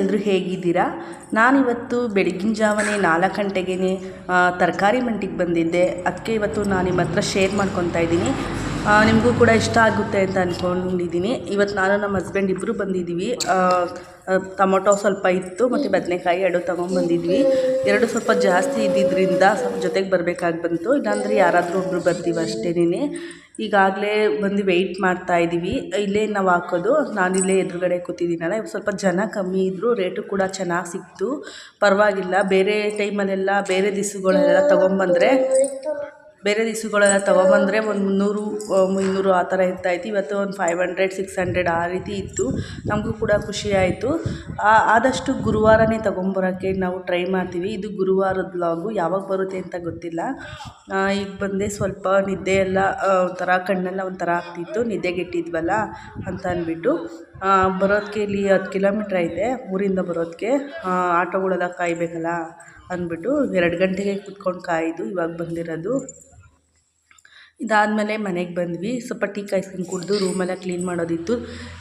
ಎಲ್ಲರೂ ಹೇಗಿದ್ದೀರಾ? ನಾನಿವತ್ತು ಬೆಳಗಿನ ಜಾವನೇ ನಾಲ್ಕು ಗಂಟೆಗೆ ತರಕಾರಿ ಮಂಡಿಗೆ ಬಂದಿದ್ದೆ. ಅದಕ್ಕೆ ಇವತ್ತು ನಾನು ನಿಮ್ಮ ಹತ್ರ ಶೇರ್ ಮಾಡ್ಕೊತಾ ಇದ್ದೀನಿ. ನಿಮಗೂ ಕೂಡ ಇಷ್ಟ ಆಗುತ್ತೆ ಅಂತ ಅಂದ್ಕೊಂಡಿದ್ದೀನಿ ಇವತ್ತು ನಾನು ನಮ್ಮ ಹಸ್ಬೆಂಡ್ ಇಬ್ಬರು ಬಂದಿದ್ದೀವಿ. ಟೊಮೊಟೊ ಸ್ವಲ್ಪ ಇತ್ತು ಮತ್ತು ಬದನೆಕಾಯಿ ಎರಡು ತೊಗೊಂಬಂದಿದ್ವಿ ಎರಡು ಸ್ವಲ್ಪ ಜಾಸ್ತಿ ಇದ್ದಿದ್ದರಿಂದ ಸ್ವಲ್ಪ ಜೊತೆಗೆ ಬರಬೇಕಾಗಿ ಬಂತು. ಇಲ್ಲಾಂದರೆ ಯಾರಾದರೂ ಒಬ್ಬರು ಬರ್ತೀವಿ ಅಷ್ಟೇನೇ ಈಗಾಗಲೇ ಬಂದು ವೆಯ್ಟ್ ಮಾಡ್ತಾ ಇದ್ದೀವಿ ಇಲ್ಲೇ ನಾವು ಹಾಕೋದು. ನಾನಿಲ್ಲೇ ಎದುರುಗಡೆ ಕೂತಿದ್ದೀನಲ್ಲ ಇವಾಗ ಸ್ವಲ್ಪ ಜನ ಕಮ್ಮಿ ಇದ್ದರು ರೇಟು ಕೂಡ ಚೆನ್ನಾಗಿ ಸಿಕ್ತು. ಪರವಾಗಿಲ್ಲ. ಬೇರೆ ಟೈಮಲ್ಲೆಲ್ಲ ಬೇರೆ ದಿವಸಗಳೆಲ್ಲ ತೊಗೊಂಬಂದರೆ ಬೇರೆ ದಿವ್ಸಗಳೆಲ್ಲ ತೊಗೊಬಂದ್ರೆ ಒಂದು ಮುನ್ನೂರು ಮುನ್ನೂರು ಆ ಥರ ಇರ್ತಾಯಿತ್ತು. ಇವತ್ತು ಒಂದು ಫೈವ್ ಹಂಡ್ರೆಡ್ ಸಿಕ್ಸ್ ಹಂಡ್ರೆಡ್ ಆ ರೀತಿ ಇತ್ತು. ನಮಗೂ ಕೂಡ ಖುಷಿ ಆಯಿತು. ಆದಷ್ಟು ಗುರುವಾರನೇ ತೊಗೊಂಬರೋಕ್ಕೆ ನಾವು ಟ್ರೈ ಮಾಡ್ತೀವಿ. ಇದು ಗುರುವಾರದ ಬ್ಲಾಗು ಯಾವಾಗ ಬರುತ್ತೆ ಅಂತ ಗೊತ್ತಿಲ್ಲ. ಈಗ ಬಂದೆ ಸ್ವಲ್ಪ ನಿದ್ದೆ ಎಲ್ಲ ಒಂಥರ ಕಣ್ಣೆಲ್ಲ ಒಂಥರ ಆಗ್ತಿತ್ತು. ನಿದ್ದೆಗೆಟ್ಟಿದ್ವಲ್ಲ ಅಂತ ಅಂದ್ಬಿಟ್ಟು ಬರೋದಕ್ಕೆ ಇಲ್ಲಿ ಹತ್ತು ಕಿಲೋಮೀಟ್ರ್ ಐತೆ, ಊರಿಂದ ಬರೋದಕ್ಕೆ ಆಟೋಗಳೆಲ್ಲ ಕಾಯಬೇಕಲ್ಲ ಅಂದ್ಬಿಟ್ಟು ಎರಡು ಗಂಟೆಗೆ ಕುತ್ಕೊಂಡು ಕಾಯ್ದು ಇವಾಗ ಬಂದಿರೋದು. ಇದಾದಮೇಲೆ ಮನೆಗೆ ಬಂದ್ವಿ. ಸ್ವಲ್ಪ ಟೀ ಕಾಯಿಸ್ಕೊಂಡು ಕುಡಿದು ರೂಮೆಲ್ಲ ಕ್ಲೀನ್ ಮಾಡೋದಿತ್ತು.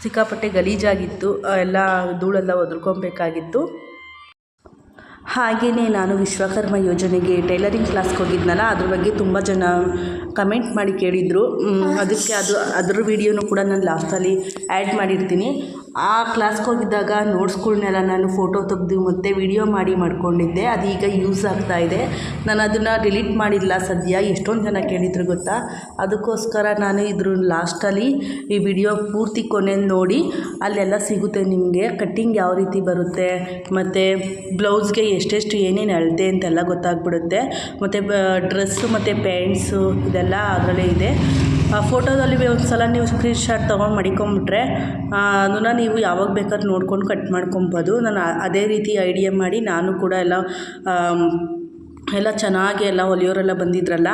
ಸಿಕ್ಕಾಪಟ್ಟೆ ಗಲೀಜಾಗಿತ್ತು. ಎಲ್ಲ ಧೂಳೆಲ್ಲ ಒದ್ರಕೊಬೇಕಾಗಿತ್ತು. ಹಾಗೆಯೇ ನಾನು ವಿಶ್ವಕರ್ಮ ಯೋಜನೆಗೆ ಟೈಲರಿಂಗ್ ಕ್ಲಾಸ್ಗೆ ಹೋಗಿದ್ನಲ್ಲ, ಅದ್ರ ಬಗ್ಗೆ ತುಂಬ ಜನ ಕಮೆಂಟ್ ಮಾಡಿ ಕೇಳಿದರು. ಅದಕ್ಕೆ ಅದು, ಅದ್ರ ವೀಡಿಯೋನು ಕೂಡ ನಾನು ಲಾಸ್ಟಲ್ಲಿ ಆ್ಯಡ್ ಮಾಡಿರ್ತೀನಿ. ಆ ಕ್ಲಾಸ್ಗೆ ಹೋಗಿದ್ದಾಗ ನೋಟ್ಸ್ಗಳ್ನೆಲ್ಲ ನಾನು ಫೋಟೋ ತೆಗೆದು ಮತ್ತು ವಿಡಿಯೋ ಮಾಡಿ ಮಾಡ್ಕೊಂಡಿದ್ದೆ. ಅದು ಈಗ ಯೂಸ್ ಆಗ್ತಾ ಇದೆ. ನಾನು ಅದನ್ನು ಡಿಲೀಟ್ ಮಾಡಿಲ್ಲ ಸದ್ಯ? ಎಷ್ಟೊಂದು ಜನ ಕೇಳಿದ್ರು ಗೊತ್ತಾ? ಅದಕ್ಕೋಸ್ಕರ ನಾನು ಇದ್ರ ಲಾಸ್ಟಲ್ಲಿ ಈ ವಿಡಿಯೋ ಪೂರ್ತಿ ಕೊನೆ ನೋಡಿ ಅಲ್ಲೆಲ್ಲ ಸಿಗುತ್ತೆ ನಿಮಗೆ. ಕಟ್ಟಿಂಗ್ ಯಾವ ರೀತಿ ಬರುತ್ತೆ? ಮತ್ತು ಬ್ಲೌಸ್ಗೆ ಎಷ್ಟೆಷ್ಟು ಏನೇನು ಅಳತೆ ಅಂತೆಲ್ಲ ಗೊತ್ತಾಗ್ಬಿಡುತ್ತೆ. ಮತ್ತು ಡ್ರೆಸ್ಸು ಮತ್ತು ಪ್ಯಾಂಟ್ಸು ಇದೆಲ್ಲ ಅದರಲ್ಲೇ ಇದೆ. ಫೋಟೋದಲ್ಲಿ ಒಂದು ಸಲ ನೀವು ಸ್ಕ್ರೀನ್ ಶಾಟ್ ತೊಗೊಂಡು ಮಡಿಕೊಂಬಿಟ್ರೆ ಅದನ್ನು ನೀವು ಯಾವಾಗ ಬೇಕಾದ್ರೂ ನೋಡ್ಕೊಂಡು ಕಟ್ ಮಾಡ್ಕೊಬೋದು. ನಾನು ಅದೇ ರೀತಿ ಐಡಿಯಾ ಮಾಡಿ ನಾನು ಕೂಡ ಎಲ್ಲ ಎಲ್ಲ ಚೆನ್ನಾಗಿ ಎಲ್ಲ ಹೊಲಿಯೋರೆಲ್ಲ ಬಂದಿದ್ರಲ್ಲ,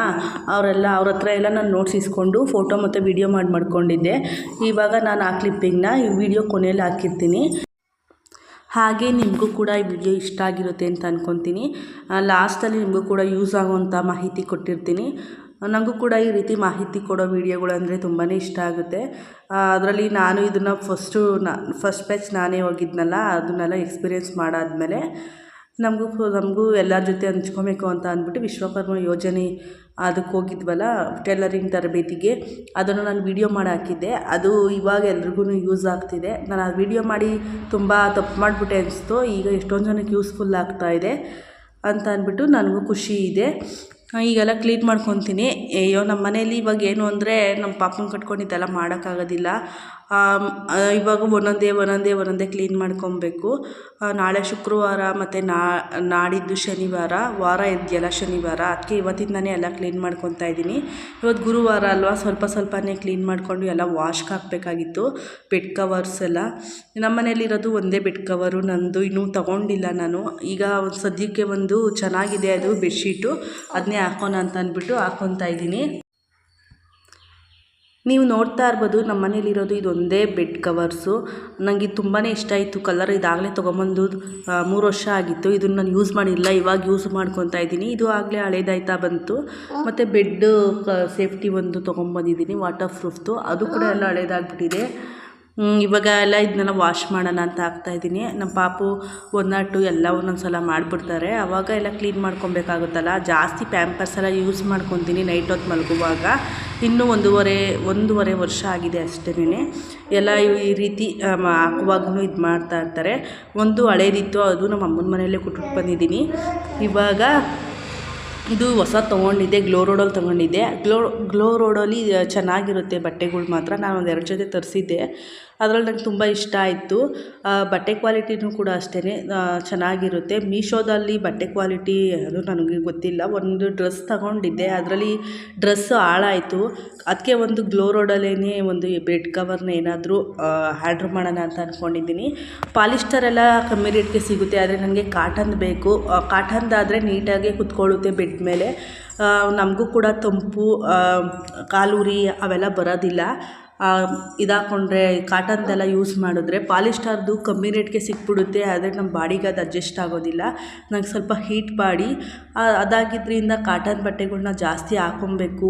ಅವರೆಲ್ಲ ಅವ್ರ ಹತ್ರ ಎಲ್ಲ ನಾನು ನೋಟ್ಸ್ ಇಸ್ಕೊಂಡು ಫೋಟೋ ಮತ್ತು ವಿಡಿಯೋ ಮಾಡಿ ಮಾಡ್ಕೊಂಡಿದ್ದೆ. ಇವಾಗ ನಾನು ಆ ಕ್ಲಿಪ್ಪಿಂಗ್ನ ಈ ವಿಡಿಯೋ ಕೊನೆಯಲ್ಲಿ ಹಾಕಿರ್ತೀನಿ. ಹಾಗೆ ನಿಮಗೂ ಕೂಡ ಈ ವಿಡಿಯೋ ಇಷ್ಟ ಆಗಿರುತ್ತೆ ಅಂತ ಅಂದ್ಕೊತೀನಿ ಲಾಸ್ಟಲ್ಲಿ ನಿಮಗೂ ಕೂಡ ಯೂಸ್ ಆಗುವಂಥ ಮಾಹಿತಿ ಕೊಟ್ಟಿರ್ತೀನಿ. ನನಗೂ ಕೂಡ ಈ ರೀತಿ ಮಾಹಿತಿ ಕೊಡೋ ವೀಡಿಯೋಗಳಂದರೆ ತುಂಬಾ ಇಷ್ಟ ಆಗುತ್ತೆ. ಅದರಲ್ಲಿ ನಾನು ಇದನ್ನು ಫಸ್ಟು ನಾ, ಫಸ್ಟ್ ಬ್ಯಾಚ್ ನಾನೇ ಹೋಗಿದ್ನಲ್ಲ, ಅದನ್ನೆಲ್ಲ ಎಕ್ಸ್ಪೀರಿಯೆನ್ಸ್ ಮಾಡಾದಮೇಲೆ ನಮಗೂ ನಮಗೂ ಎಲ್ಲರ ಜೊತೆ ಹಂಚ್ಕೋಬೇಕು ಅಂತ ಅಂದ್ಬಿಟ್ಟು ವಿಶ್ವಕರ್ಮ ಯೋಜನೆ ಅದಕ್ಕೆ ಹೋಗಿದ್ವಲ್ಲ, ಟೈಲರಿಂಗ್ ತರಬೇತಿಗೆ. ಅದನ್ನು ನಾನು ವೀಡಿಯೋ ಮಾಡಿ ಹಾಕಿದ್ದೆ. ಅದು ಇವಾಗ ಎಲ್ರಿಗೂ ಯೂಸ್ ಆಗ್ತಿದೆ. ನಾನು ಆ ವೀಡಿಯೋ ಮಾಡಿ ತುಂಬ ತಪ್ಪು ಮಾಡಿಬಿಟ್ಟೆ ಅನಿಸ್ತು. ಈಗ ಎಷ್ಟೊಂದು ಜನಕ್ಕೆ ಯೂಸ್ಫುಲ್ ಆಗ್ತಾ ಇದೆ ಅಂತ ಅಂದ್ಬಿಟ್ಟು ನನಗೂ ಖುಷಿ ಇದೆ. ಈಗೆಲ್ಲ ಕ್ಲೀನ್ ಮಾಡ್ಕೊತೀನಿ. ಅಯ್ಯೋ ನಮ್ಮ ಮನೇಲಿ ಇವಾಗ ಏನು ಅಂದರೆ ನಮ್ಮ ಪಾಪನ ಕಟ್ಕೊಂಡು ಇದೆಲ್ಲ ಮಾಡೋಕ್ಕಾಗೋದಿಲ್ಲ. ಇವಾಗ ಒಂದೊಂದೇ ಒಂದೊಂದೇ ಒಂದೊಂದೇ ಕ್ಲೀನ್ ಮಾಡ್ಕೊಬೇಕು. ನಾಳೆ ಶುಕ್ರವಾರ ಮತ್ತು ನಾಡಿದ್ದು ಶನಿವಾರ, ವಾರ ಇದೆಯಲ್ಲ ಶನಿವಾರ ಅದಕ್ಕೆ ಇವತ್ತಿಂದನೇ ಎಲ್ಲ ಕ್ಲೀನ್ ಮಾಡ್ಕೊತಾ ಇದ್ದೀನಿ. ಇವತ್ತು ಗುರುವಾರ ಅಲ್ವಾ, ಸ್ವಲ್ಪ ಸ್ವಲ್ಪನೇ ಕ್ಲೀನ್ ಮಾಡಿಕೊಂಡು ಎಲ್ಲ ವಾಶ್ಗೆ ಹಾಕಬೇಕಾಗಿತ್ತು ಬೆಡ್ ಕವರ್ಸ್ ಎಲ್ಲ. ನಮ್ಮ ಮನೇಲಿರೋದು ಒಂದೇ ಬೆಡ್ ಕವರು ನಂದು ಇನ್ನೂ ತೊಗೊಂಡಿಲ್ಲ ನಾನು. ಈಗ ಒಂದು ಸದ್ಯಕ್ಕೆ ಒಂದು ಚೆನ್ನಾಗಿದೆ ಅದು ಬೆಡ್ಶೀಟು ಅದನ್ನೇ ಹಾಕೋಣ ಅಂತ ಅಂದ್ಬಿಟ್ಟು ಇದ್ದೀನಿ. ನೀವು ನೋಡ್ತಾ ಇರ್ಬೋದು ನಮ್ಮ ಮನೇಲಿರೋದು ಇದೊಂದೇ ಬೆಡ್ ಕವರ್ಸು. ನನಗೆ ತುಂಬಾ ಇಷ್ಟ ಆಯಿತು. ಕಲರ್ ಇದಾಗಲೇ ತೊಗೊಂಬಂದು ಮೂರು ವರ್ಷ ಆಗಿತ್ತು. ಇದನ್ನು ನಾನು ಯೂಸ್ ಮಾಡಿಲ್ಲ. ಇವಾಗ ಯೂಸ್ ಮಾಡ್ಕೊತಾ ಇದ್ದೀನಿ. ಇದು ಆಗಲೇ ಹಳೇದಾಯ್ತಾ ಬಂತು. ಮತ್ತು ಬೆಡ್ ಸೇಫ್ಟಿ ಒಂದು ತೊಗೊಂಬಂದಿದ್ದೀನಿ ವಾಟರ್ ಪ್ರೂಫ್ದು ಅದು ಕೂಡ ಎಲ್ಲ ಹಳೇದಾಗ್ಬಿಟ್ಟಿದೆ. ಇವಾಗ ಎಲ್ಲ ಇದನ್ನೆಲ್ಲ ವಾಶ್ ಮಾಡೋಣ ಅಂತ ಹಾಕ್ತಾಯಿದ್ದೀನಿ ನಮ್ಮ ಪಾಪು ಒಂದಾಟು ಎಲ್ಲ ಒಂದೊಂದು ಸಲ ಮಾಡಿಬಿಡ್ತಾರೆ. ಆವಾಗ ಎಲ್ಲ ಕ್ಲೀನ್ ಮಾಡ್ಕೊಬೇಕಾಗುತ್ತಲ್ಲ? ಜಾಸ್ತಿ ಪ್ಯಾಂಪರ್ಸ್ ಎಲ್ಲ ಯೂಸ್ ಮಾಡ್ಕೊತೀನಿ ನೈಟ್ ಹೊತ್ತು ಮಲಗುವಾಗ. ಇನ್ನೂ ಒಂದೂವರೆ ಒಂದೂವರೆ ವರ್ಷ ಆಗಿದೆ ಅಷ್ಟೇನೆ ಎಲ್ಲ ಈ- ಈ ರೀತಿ ಹಾಕುವಾಗೂ ಇದು ಮಾಡ್ತಾ ಇರ್ತಾರೆ. ಒಂದು ಹಳೇದಿತ್ತು, ಅದು ನಮ್ಮ ಅಮ್ಮನ ಮನೆಯಲ್ಲೇ ಕೊಟ್ಬಿಟ್ಟು ಬಂದಿದ್ದೀನಿ. ಇವಾಗ ಇದು ಹೊಸ ತೊಗೊಂಡಿದ್ದೆ ಗ್ಲೋ ರೋಡಲ್ಲಿ ತೊಗೊಂಡಿದ್ದೆ. ಗ್ಲೋ ಗ್ಲೋ ರೋಡಲ್ಲಿ ಚೆನ್ನಾಗಿರುತ್ತೆ ಬಟ್ಟೆಗಳು ಮಾತ್ರ. ನಾನು ಒಂದು ಎರಡು ಜೊತೆ ತರಿಸಿದ್ದೆ. ಅದರಲ್ಲಿ ನಂಗೆ ತುಂಬ ಇಷ್ಟ ಆಯಿತು. ಬಟ್ಟೆ ಕ್ವಾಲಿಟಿನೂ ಕೂಡ ಅಷ್ಟೇ ಚೆನ್ನಾಗಿರುತ್ತೆ. ಮೀಶೋದಲ್ಲಿ ಬಟ್ಟೆ ಕ್ವಾಲಿಟಿ ಅದು ನನಗೆ ಗೊತ್ತಿಲ್ಲ. ಒಂದು ಡ್ರೆಸ್ ತಗೊಂಡಿದ್ದೆ, ಅದರಲ್ಲಿ ಡ್ರೆಸ್ಸು ಹಾಳಾಯಿತು. ಅದಕ್ಕೆ ಒಂದು ಗ್ಲೋ ರೋಡಲ್ಲೇ ಒಂದು ಬೆಡ್ ಕವರ್ನ ಏನಾದರೂ ಆರ್ಡ್ರ್ ಮಾಡೋಣ ಅಂತ ಅಂದ್ಕೊಂಡಿದ್ದೀನಿ ಪಾಲಿಸ್ಟರ್ ಎಲ್ಲ ಕಮ್ಮಿ ರೇಟ್ಗೆ ಸಿಗುತ್ತೆ, ಆದರೆ ನನಗೆ ಕಾಟನ್ ಬೇಕು. ಕಾಟನ್ದಾದರೆ ನೀಟಾಗಿ ಕುತ್ಕೊಳ್ಳುತ್ತೆ ಬೆಡ್ ಮೇಲೆ. ನಮಗೂ ಕೂಡ ತಂಪು ಕಾಲುರಿ ಅವೆಲ್ಲ ಬರೋದಿಲ್ಲ. ಇದಾಕೊಂಡ್ರೆ ಕಾಟನ್ದೆಲ್ಲ ಯೂಸ್ ಮಾಡಿದ್ರೆ ಪಾಲಿಸ್ಟರ್ದು ಕಮ್ಮಿ ರೇಟ್ಗೆ ಸಿಕ್ಬಿಡುತ್ತೆ, ಆದರೆ ನಮ್ಮ ಬಾಡಿಗೆ ಅದು ಅಡ್ಜಸ್ಟ್ ಆಗೋದಿಲ್ಲ. ನಂಗೆ ಸ್ವಲ್ಪ ಹೀಟ್ ಬಾಡಿ ಅದಾಗಿದ್ದರಿಂದ ಕಾಟನ್ ಬಟ್ಟೆಗಳನ್ನ ಜಾಸ್ತಿ ಹಾಕೊಬೇಕು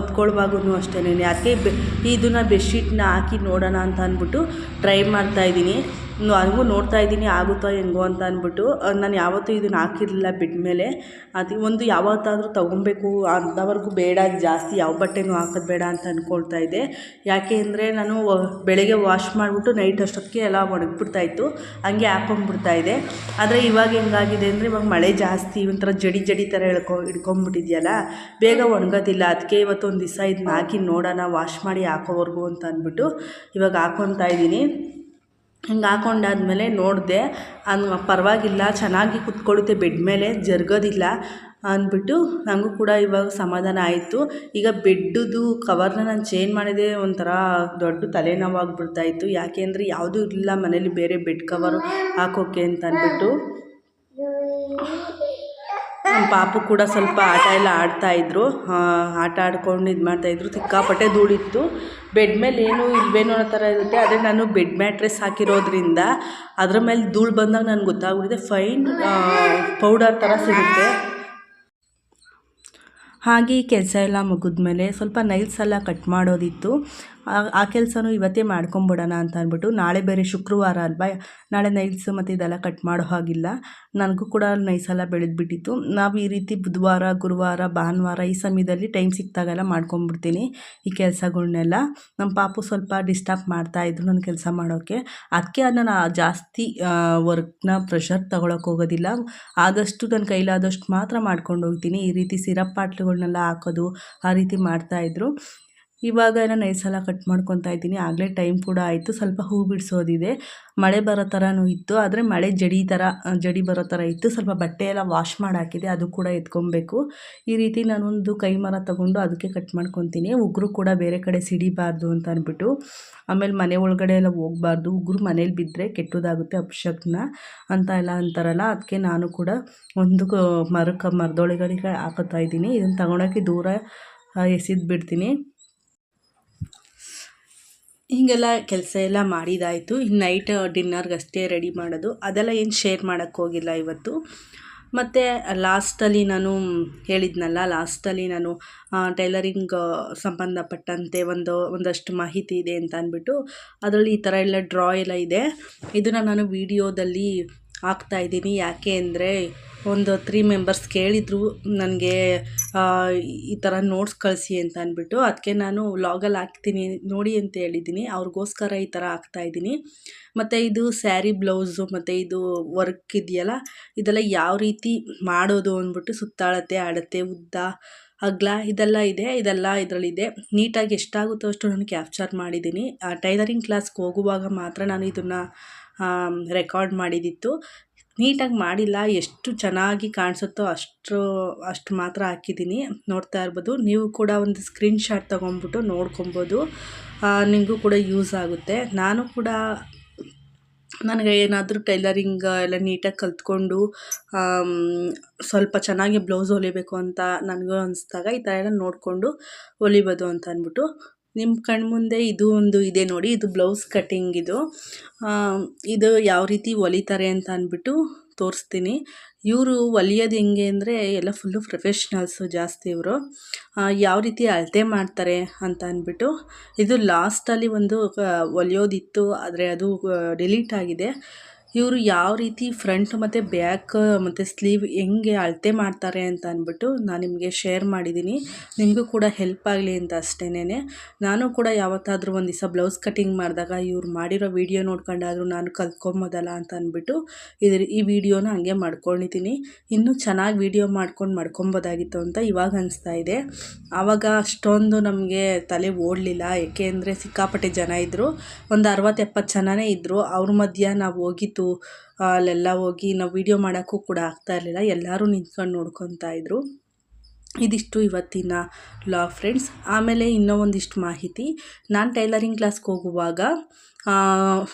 ಒತ್ಕೊಳ್ಳುವಾಗೂ ಅಷ್ಟೇ ಅದಕ್ಕೆ ಬೆ, ಇದನ್ನು ಬೆಡ್ಶೀಟ್ನ ಹಾಕಿ ನೋಡೋಣ ಅಂತ ಅಂದ್ಬಿಟ್ಟು ಟ್ರೈ ಮಾಡ್ತಾಯಿದ್ದೀನಿ ನನಗೂ ನೋಡ್ತಾ ಇದ್ದೀನಿ ಆಗುತ್ತೋ ಹೆಂಗೋ ಅಂತ ಅಂದ್ಬಿಟ್ಟು. ನಾನು ಯಾವತ್ತೂ ಇದನ್ನು ಹಾಕಿರಲಿಲ್ಲ ಮೇಲೆ ಅದು ಒಂದು ಯಾವತ್ತಾದರೂ ತೊಗೊಬೇಕು ಅಂಥವರೆಗೂ ಬೇಡ ಜಾಸ್ತಿ ಯಾವ ಬಟ್ಟೆನೂ ಹಾಕೋದು ಬೇಡ ಅಂತ ಅಂದ್ಕೊಳ್ತಾ ಇದ್ದೆ. ಯಾಕೆ ಅಂದರೆ ನಾನು ಬೆಳಗ್ಗೆ ವಾಶ್ ಮಾಡಿಬಿಟ್ಟು ನೈಟ್ ಅಷ್ಟೊತ್ತಿಗೆ ಎಲ್ಲ ಒಣಗಿಬಿಡ್ತಾಯಿತ್ತು ಹಂಗೆ ಇದ್ದೆ ಆದರೆ ಇವಾಗ ಹೆಂಗಾಗಿದೆ ಅಂದರೆ ಇವಾಗ ಮಳೆ ಜಾಸ್ತಿ, ಒಂಥರ ಜಡಿ ಜಡಿ ಥರ ಎಳ್ಕೊ ಹಿಡ್ಕೊಂಬಿಟ್ಟಿದೆಯಲ್ಲ. ಬೇಗ ಒಣಗೋದಿಲ್ಲ. ಅದಕ್ಕೆ ಇವತ್ತು ಒಂದು ದಿವಸ ಇದನ್ನ ಹಾಕಿ ನೋಡೋಣ, ವಾಶ್ ಮಾಡಿ ಹಾಕೋವರೆಗೂ ಅಂತ ಅಂದ್ಬಿಟ್ಟು ಇವಾಗ ಹಾಕೊತಾ ಇದ್ದೀನಿ. ಹಿಂಗೆ ಹಾಕೊಂಡಾದ್ಮೇಲೆ ನೋಡಿದೆ, ಅದು ಪರವಾಗಿಲ್ಲ, ಚೆನ್ನಾಗಿ ಕೂತ್ಕೊಳ್ಳುತ್ತೆ ಬೆಡ್ ಮೇಲೆ ಜರುಗೋದಿಲ್ಲ ಅಂದ್ಬಿಟ್ಟು ನನಗೂ ಕೂಡ ಇವಾಗ ಸಮಾಧಾನ ಆಯಿತು. ಈಗ ಬೆಡ್ಡುದು ಕವರ್ನ ನಾನು ಚೇಂಜ್ ಮಾಡಿದೆ, ಒಂಥರ ದೊಡ್ಡ ತಲೆನೋವಾಗ್ಬಿಡ್ತಾಯಿತ್ತು. ಯಾಕೆ ಅಂದರೆ ಯಾವುದೂ ಇಲ್ಲ ಮನೇಲಿ ಬೇರೆ ಬೆಡ್ ಕವರು ಹಾಕೋಕ್ಕೆ ಅಂತ ಅಂದ್ಬಿಟ್ಟು. ನಮ್ಮ ಪಾಪು ಕೂಡ ಸ್ವಲ್ಪ ಆಟ ಎಲ್ಲ ಆಡ್ತಾಯಿದ್ರು ಆಟ ಆಡ್ಕೊಂಡು ಇದು ಮಾಡ್ತಾಯಿದ್ರು ಸಿಕ್ಕಾಪಟ್ಟೆ ಧೂಳಿತ್ತು. ಬೆಡ್ ಮೇಲೆ ಏನು ಇಲ್ವೇನೋ ಅನ್ನೋ ಥರ ಇರುತ್ತೆ. ಆದರೆ ನಾನು ಬೆಡ್ ಮ್ಯಾಟ್ರೆಸ್ ಹಾಕಿರೋದ್ರಿಂದ ಅದ್ರ ಮೇಲೆ ಧೂಳು ಬಂದಾಗ ನನಗೆ ಗೊತ್ತಾಗ್ಬಿಟ್ಟಿದೆ ಫೈನ್ ಪೌಡರ್ ಥರ ಸಿಗುತ್ತೆ. ಹಾಗೆ ಕೆಲಸ ಎಲ್ಲ ಮುಗಿದ್ಮೇಲೆ ಸ್ವಲ್ಪ ನೈಲ್ಸ್ ಎಲ್ಲ ಕಟ್ ಮಾಡೋದಿತ್ತು. ಆ ಕೆಲಸನೂ ಇವತ್ತೇ ಮಾಡ್ಕೊಂಬಿಡೋಣ ಅಂತ ಅಂದ್ಬಿಟ್ಟು ನಾಳೆ ಬೇರೆ ಶುಕ್ರವಾರ ಅಲ್ವಾ, ನಾಳೆ ನೈಲ್ಸ್ ಮತ್ತು ಇದೆಲ್ಲ ಕಟ್ ಮಾಡೋ ಹಾಗಿಲ್ಲ. ನನಗೂ ಕೂಡ ನೈಸೆಲ್ಲ ಬೆಳೆದ್ಬಿಟ್ಟಿತ್ತು. ನಾವು ಈ ರೀತಿ ಬುಧವಾರ, ಗುರುವಾರ, ಭಾನುವಾರ ಈ ಸಮಯದಲ್ಲಿ ಟೈಮ್ ಸಿಕ್ತಾಗೆಲ್ಲ ಮಾಡ್ಕೊಂಬಿಡ್ತೀನಿ ಈ ಕೆಲಸಗಳನ್ನೆಲ್ಲ ನಮ್ಮ ಪಾಪು ಸ್ವಲ್ಪ ಡಿಸ್ಟರ್ಬ್ ಮಾಡ್ತಾಯಿದ್ರು ನನ್ನ ಕೆಲಸ ಮಾಡೋಕ್ಕೆ ಅದಕ್ಕೆ ನಾನು ಜಾಸ್ತಿ ವರ್ಕ್ನ ಪ್ರೆಷರ್ ತಗೊಳಕ್ಕೆ ಹೋಗೋದಿಲ್ಲ. ಆದಷ್ಟು ನನ್ನ ಕೈಲಾದಷ್ಟು ಮಾತ್ರ ಮಾಡ್ಕೊಂಡು ಹೋಗ್ತೀನಿ ಈ ರೀತಿ ಸಿರಪ್ ಪಾಟ್ಲುಗಳನ್ನೆಲ್ಲ ಹಾಕೋದು ಆ ರೀತಿ ಮಾಡ್ತಾಯಿದ್ರು ಇವಾಗ ನಾನು ಸಲ ಕಟ್ ಮಾಡ್ಕೊತಾ ಇದ್ದೀನಿ. ಆಗಲೇ ಟೈಮ್ ಕೂಡ ಆಯಿತು. ಸ್ವಲ್ಪ ಹೂ ಬಿಡಿಸೋದಿದೆ. ಮಳೆ ಬರೋ ಥರನೂ ಇತ್ತು. ಆದರೆ ಮಳೆ ಜಡಿ ಥರ ಜಡಿ ಬರೋ ಥರ ಇತ್ತು. ಸ್ವಲ್ಪ ಬಟ್ಟೆ ಎಲ್ಲ ವಾಶ್ ಮಾಡಿ ಹಾಕಿದೆ ಅದು ಕೂಡ ಎತ್ಕೊಬೇಕು. ಈ ರೀತಿ ನಾನೊಂದು ಕೈ ಮರ ತೊಗೊಂಡು ಅದಕ್ಕೆ ಕಟ್ ಮಾಡ್ಕೊತೀನಿ. ಉಗ್ರು ಕೂಡ ಬೇರೆ ಕಡೆ ಸಿಡಿಬಾರ್ದು ಅಂತ ಅಂದ್ಬಿಟ್ಟು ಆಮೇಲೆ ಮನೆ ಒಳಗಡೆ ಎಲ್ಲ ಹೋಗ್ಬಾರ್ದು. ಉಗ್ರು ಮನೇಲಿ ಬಿದ್ದರೆ ಕೆಟ್ಟದಾಗುತ್ತೆ ಅಪಶಕ್ನ ಅಂತ ಎಲ್ಲ ಅಂತಾರಲ್ಲ ಅದಕ್ಕೆ ನಾನು ಕೂಡ ಒಂದು ಮರಕ್ಕೆ ಮರದೊಳಗಡೆ ಹಾಕೋತಾ ಇದ್ದೀನಿ. ಇದನ್ನು ತಗೊಳಕ್ಕೆ ದೂರ ಎಸೆದು ಬಿಡ್ತೀನಿ. ಹೀಗೆಲ್ಲ ಕೆಲಸ ಎಲ್ಲ ಮಾಡಿದಾಯಿತು. ಇನ್ನು ನೈಟ್ ಡಿನ್ನರ್ಗಷ್ಟೇ ರೆಡಿ ಮಾಡೋದು. ಅದೆಲ್ಲ ಏನು ಶೇರ್ ಮಾಡೋಕ್ಕೆ ಹೋಗಿಲ್ಲ ಇವತ್ತು. ಮತ್ತು ಲಾಸ್ಟಲ್ಲಿ ನಾನು ಹೇಳಿದ್ನಲ್ಲ, ಲಾಸ್ಟಲ್ಲಿ ನಾನು ಟೈಲರಿಂಗ್ ಸಂಬಂಧಪಟ್ಟಂತೆ ಒಂದು, ಒಂದಷ್ಟು ಮಾಹಿತಿ ಇದೆ ಅಂತ ಅಂದ್ಬಿಟ್ಟು, ಅದರಲ್ಲಿ ಈ ಥರ ಎಲ್ಲ ಡ್ರಾ ಎಲ್ಲ ಇದೆ. ಇದನ್ನು ನಾನು ವೀಡಿಯೋದಲ್ಲಿ ಹಾಕ್ತಾಯಿದ್ದೀನಿ ಯಾಕೆ ಅಂದರೆ ಒಂದು ತ್ರೀ ಮೆಂಬರ್ಸ್ ಕೇಳಿದರು ನನಗೆ ಈ ಥರ ನೋಟ್ಸ್ ಕಳಿಸಿ ಅಂತ ಅಂದ್ಬಿಟ್ಟು. ಅದಕ್ಕೆ ನಾನು ವ್ಲಾಗಲ್ಲಿ ಹಾಕ್ತೀನಿ, ನೋಡಿ ಅಂತ ಹೇಳಿದ್ದೀನಿ. ಅವ್ರಿಗೋಸ್ಕರ ಈ ಥರ ಹಾಕ್ತಾಯಿದ್ದೀನಿ ಮತ್ತು ಇದು ಸ್ಯಾರಿ ಬ್ಲೌಸು ಮತ್ತು ಇದು ವರ್ಕ್ ಇದೆಯಲ್ಲ, ಇದೆಲ್ಲ ಯಾವ ರೀತಿ ಮಾಡೋದು ಅಂದ್ಬಿಟ್ಟು ಸುತ್ತಾಳತೆ ಅಳತೆ ಉದ್ದ, ಅಗ್ಲ ಇದೆಲ್ಲ ಇದೆ, ಇದೆಲ್ಲ ಇದರಲ್ಲಿದೆ. ನೀಟಾಗಿ ಎಷ್ಟಾಗುತ್ತೋ ಅಷ್ಟು ನಾನು ಕ್ಯಾಪ್ಚರ್ ಮಾಡಿದ್ದೀನಿ. ಟೈಲರಿಂಗ್ ಕ್ಲಾಸ್ಗೆ ಹೋಗುವಾಗ ಮಾತ್ರ ನಾನು ಇದನ್ನು ರೆಕಾರ್ಡ್ ಮಾಡಿದ್ದಿತ್ತು ನೀಟಾಗಿ ಮಾಡಿಲ್ಲ, ಎಷ್ಟು ಚೆನ್ನಾಗಿ ಕಾಣಿಸುತ್ತೋ ಅಷ್ಟು ಅಷ್ಟು ಮಾತ್ರ ಹಾಕಿದ್ದೀನಿ. ನೋಡ್ತಾ ಇರ್ಬೋದು. ನೀವು ಕೂಡ ಒಂದು ಸ್ಕ್ರೀನ್ ಶಾಟ್ ತೊಗೊಂಬಿಟ್ಟು ನೋಡ್ಕೊಬೋದು. ನಿಮಗೂ ಕೂಡ ಯೂಸ್ ಆಗುತ್ತೆ. ನಾನು ಕೂಡ ನನಗೆ ಏನಾದರೂ ಟೈಲರಿಂಗ್ ಎಲ್ಲ ನೀಟಾಗಿ ಕಲ್ತ್ಕೊಂಡು ಸ್ವಲ್ಪ ಚೆನ್ನಾಗಿ ಬ್ಲೌಸ್ ಹೊಲಿಬೇಕು ಅಂತ ನನಗೂ ಅನಿಸ್ದಾಗ ಈ ಥರ ಎಲ್ಲ ನೋಡಿಕೊಂಡು ಹೊಲಿಬೋದು ಅಂತ ಅಂದ್ಬಿಟ್ಟು ನಿಮ್ಮ ಕಣ್ಮುಂದೆ ಇದು ಒಂದು ಇದೆ ನೋಡಿ, ಇದು ಬ್ಲೌಸ್ ಕಟ್ಟಿಂಗ್ ಇದು. ಇದು ಯಾವ ರೀತಿ ಹೊಲಿತಾರೆ ಅಂತ ಅಂದ್ಬಿಟ್ಟು ತೋರಿಸ್ತೀನಿ. ಇವರು ಹೊಲಿಯೋದು ಹೆಂಗೆ ಅಂದರೆ ಎಲ್ಲ ಫುಲ್ಲು ಪ್ರೊಫೆಷ್ನಲ್ಸು ಜಾಸ್ತಿ ಇವರು. ಯಾವ ರೀತಿ ಅಳತೆ ಮಾಡ್ತಾರೆ ಅಂತ ಅಂದ್ಬಿಟ್ಟು. ಇದು ಲಾಸ್ಟಲ್ಲಿ ಒಂದು ಹೊಲಿಯೋದಿತ್ತು ಆದರೆ ಅದು ಡಿಲೀಟ್ ಆಗಿದೆ. ಇವರು ಯಾವ ರೀತಿ ಫ್ರಂಟ್ ಮತ್ತು ಬ್ಯಾಕ್ ಮತ್ತು ಸ್ಲೀವ್ ಹೆಂಗೆ ಅಳತೆ ಮಾಡ್ತಾರೆ ಅಂತ ಅಂದ್ಬಿಟ್ಟು ನಾನು ನಿಮಗೆ ಶೇರ್ ಮಾಡಿದ್ದೀನಿ ನಿಮಗೂ ಕೂಡ ಹೆಲ್ಪ್ ಆಗಲಿ ಅಂತ ಅಷ್ಟೇನೆ ನಾನು ಕೂಡ ಯಾವತ್ತಾದರೂ ಒಂದು ದಿವಸ ಬ್ಲೌಸ್ ಕಟಿಂಗ್ ಮಾಡಿದಾಗ ಇವ್ರು ಮಾಡಿರೋ ವೀಡಿಯೋ ನೋಡ್ಕೊಂಡಾದರೂ ನಾನು ಕಲ್ತ್ಕೊಂಬೋದಲ್ಲ ಅಂತ ಅಂದ್ಬಿಟ್ಟು ಇದ್ರ ಈ ವಿಡಿಯೋನ ಹಂಗೆ ಮಾಡ್ಕೊಂಡಿದ್ದೀನಿ ಇನ್ನೂ ಚೆನ್ನಾಗಿ ವೀಡಿಯೋ ಮಾಡ್ಕೊಂಡು ಮಾಡ್ಕೊಬೋದಾಗಿತ್ತು ಅಂತ ಇವಾಗ ಅನಿಸ್ತಾ ಇದೆ. ಆವಾಗ ಅಷ್ಟೊಂದು ನಮಗೆ ತಲೆ ಓಡಲಿಲ್ಲ. ಏಕೆ ಅಂದರೆ ಸಿಕ್ಕಾಪಟ್ಟೆ ಜನ ಇದ್ದರು ಒಂದು ಅರವತ್ತು ಎಪ್ಪತ್ತು ಜನನೇ ಇದ್ದರು ಅವ್ರ ಮಧ್ಯ ನಾವು ಹೋಗಿದ್ದು ಅಲ್ಲೆಲ್ಲ ಹೋಗಿ ನಾವು ವೀಡಿಯೋ ಮಾಡೋಕ್ಕೂ ಕೂಡ ಆಗ್ತಾ ಇರಲಿಲ್ಲ. ಎಲ್ಲರೂ ನಿಂತ್ಕೊಂಡು ನೋಡ್ಕೊತಾ ಇದ್ರು. ಇದಿಷ್ಟು ಇವತ್ತಿನ ಲಾ ಫ್ರೆಂಡ್ಸ್ ಆಮೇಲೆ ಇನ್ನೂ ಒಂದಿಷ್ಟು ಮಾಹಿತಿ. ನಾನು ಟೈಲರಿಂಗ್ ಕ್ಲಾಸ್ಗೆ ಹೋಗುವಾಗ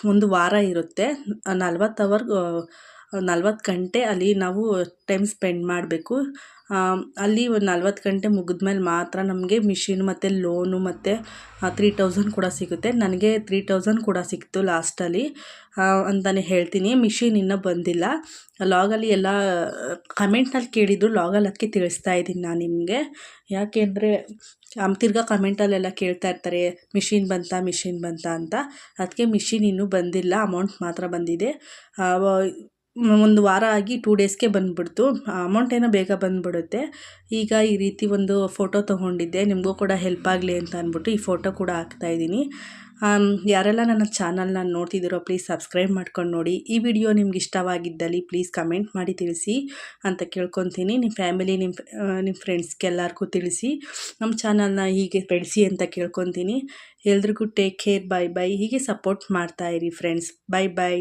ಒಂದು ವಾರ ಇರುತ್ತೆ. ನಲ್ವತ್ತು ಅವರ್ ನಲ್ವತ್ತು ಗಂಟೆ ಅಲ್ಲಿ ನಾವು ಟೈಮ್ ಸ್ಪೆಂಡ್ ಮಾಡಬೇಕು. ಅಲ್ಲಿ ಒಂದು ನಲ್ವತ್ತು ಗಂಟೆ ಮುಗಿದ್ಮೇಲೆ ಮಾತ್ರ ನಮಗೆ ಮಿಷಿನ್ ಮತ್ತು ಲೋನು ಮತ್ತು ತ್ರೀ ತೌಸಂಡ್ ಕೂಡ ಸಿಗುತ್ತೆ. ನನಗೆ ತ್ರೀ ತೌಸಂಡ್ ಕೂಡ ಸಿಕ್ತು ಲಾಸ್ಟಲ್ಲಿ ಅಂತಲೇ ಹೇಳ್ತೀನಿ. ಮಿಷಿನ್ ಇನ್ನೂ ಬಂದಿಲ್ಲ. ಲಾಗಲ್ಲಿ ಎಲ್ಲ ಕಮೆಂಟ್ನಲ್ಲಿ ಕೇಳಿದ್ರು ಲಾಗಲ್ಲಿ ಅದಕ್ಕೆ ತಿಳಿಸ್ತಾ ಇದ್ದೀನಿ ನಾನು ನಿಮಗೆ. ಯಾಕೆಂದರೆ ತಿರ್ಗಾ ಕಮೆಂಟಲ್ಲೆಲ್ಲ ಕೇಳ್ತಾ ಇರ್ತಾರೆ ಮಿಷಿನ್ ಬಂತಾ ಮಿಷಿನ್ ಬಂತಾ ಅಂತ. ಅದಕ್ಕೆ ಮಿಷಿನ್ ಇನ್ನೂ ಬಂದಿಲ್ಲ ಅಮೌಂಟ್ ಮಾತ್ರ ಬಂದಿದೆ. ಒಂದು ವಾರ ಆಗಿ ಟೂ ಡೇಸ್ಗೆ ಬಂದುಬಿಡ್ತು. ಅಮೌಂಟ್ ಏನೋ ಬೇಗ ಬಂದುಬಿಡುತ್ತೆ. ಈಗ ಈ ರೀತಿ ಒಂದು ಫೋಟೋ ತೊಗೊಂಡಿದ್ದೆ. ನಿಮಗೂ ಕೂಡ ಹೆಲ್ಪ್ ಆಗಲಿ ಅಂತ ಅಂದ್ಬಿಟ್ಟು ಈ ಫೋಟೋ ಕೂಡ ಹಾಕ್ತಾಯಿದ್ದೀನಿ ಯಾರೆಲ್ಲ ನನ್ನ ಚಾನಲ್ನ ನೋಡ್ತಿದ್ದೀರೋ ಪ್ಲೀಸ್ ಸಬ್ಸ್ಕ್ರೈಬ್ ಮಾಡ್ಕೊಂಡು ನೋಡಿ. ಈ ವಿಡಿಯೋ ನಿಮ್ಗೆ ಇಷ್ಟವಾಗಿದ್ದಲ್ಲಿ ಪ್ಲೀಸ್ ಕಮೆಂಟ್ ಮಾಡಿ ತಿಳಿಸಿ ಅಂತ ಕೇಳ್ಕೊತೀನಿ. ನಿಮ್ಮ ಫ್ಯಾಮಿಲಿ ನಿಮ್ಮ ನಿಮ್ಮ ಫ್ರೆಂಡ್ಸ್ಗೆಲ್ಲರಿಗೂ ತಿಳಿಸಿ. ನಮ್ಮ ಚಾನಲ್ನ ಹೀಗೆ ಬೆಳೆಸಿ ಅಂತ ಕೇಳ್ಕೊತೀನಿ. ಎಲ್ರಿಗೂ ಟೇಕ್ ಕೇರ್ ಬೈ ಬೈ ಹೀಗೆ ಸಪೋರ್ಟ್ ಮಾಡ್ತಾಯಿರಿ ಫ್ರೆಂಡ್ಸ್ ಬೈ ಬೈ